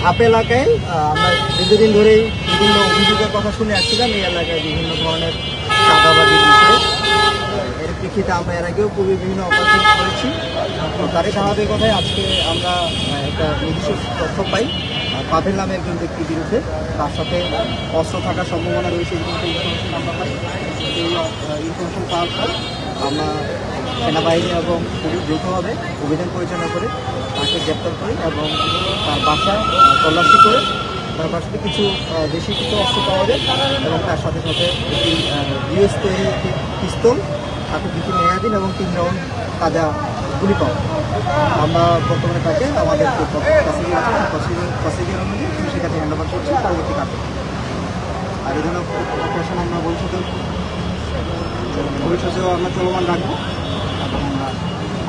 ধাপ এলাকায় আমরা দীর্ঘদিন ধরেই বিভিন্ন অভিযোগের কথা শুনে আসছিলাম এই এলাকায় বিভিন্ন ধরনের চাঁদাবাজির বিষয়ে। প্রেক্ষিতে আমরা এর আগেও পূর্বে বিভিন্ন অপারেশন করেছি। তারই ধারাবাহিকতায় আজকে আমরা একটা নির্দিষ্ট তথ্য পাই। পাভেল নামে একজন ব্যক্তির বিরুদ্ধে। তার সাথে অস্ত্র থাকার সম্ভাবনা রয়েছে ইনফরমেশন আমরা পাই। এই ইনফরমেশন পাওয়ার পর আমরা সেনাবাহিনী এবং পুলিশ যৌথভাবে অভিযান পরিচালনা করে তাকে গ্রেপ্তার করি এবং তার বাসা তল্লাশি করে তার বাসাতে কিছু দেশি কিছু অস্ত্র পাওয়া যায় এবং তার সাথে সাথে একটি ইউএস তৈরি একটি পিস্তল সাথে কিছু মেয়াদিন এবং তিন রাউন্ড তাজা গুলি পাওয়া। আমরা বর্তমানে তাকে আমাদের সেখানে করছি পরবর্তী কাজে। আর ধরনের অপারেশন আমরা ভবিষ্যতে ভবিষ্যতেও আমরা চলমান রাখব।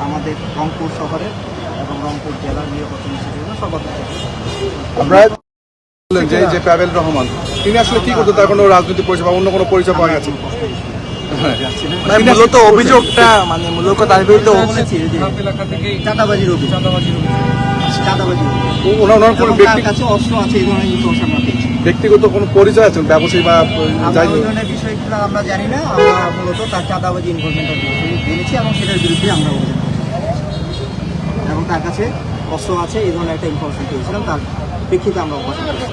আমাদের রংপুর শহরের এবং রংপুর জেলার নিরাপত্তা আমরা বললেন যে যে প্যাবেল রহমান, তিনি আসলে কি করতো তার কোনো রাজনৈতিক পরিচয় বা অন্য কোনো পরিচয় পাওয়া গেছে? মূলত অভিযোগটা মানে মূলত তার বিরুদ্ধে চাঁদাবাজির অভিযোগ অভিযোগ। ওনার কোনো এবং তার কাছে অস্ত্র আছে এই ধরনের ইনফরমেশন আমরা পেয়েছি। ব্যক্তিগত কোনো পরিচয় আছে? ব্যবসায়ী বা যাই হোক। বিষয়গুলো আমরা জানি না। আমরা মূলত তার চাঁদাবাজি ইনফরমেশনটা জেনেছি এবং সেটার বিরুদ্ধে আমরা করেছি। এবং তার কাছে অস্ত্র আছে এই ধরনের একটা ইনফরমেশন পেয়েছিলাম। তার প্রেক্ষিতে আমরা অপারেশন করেছি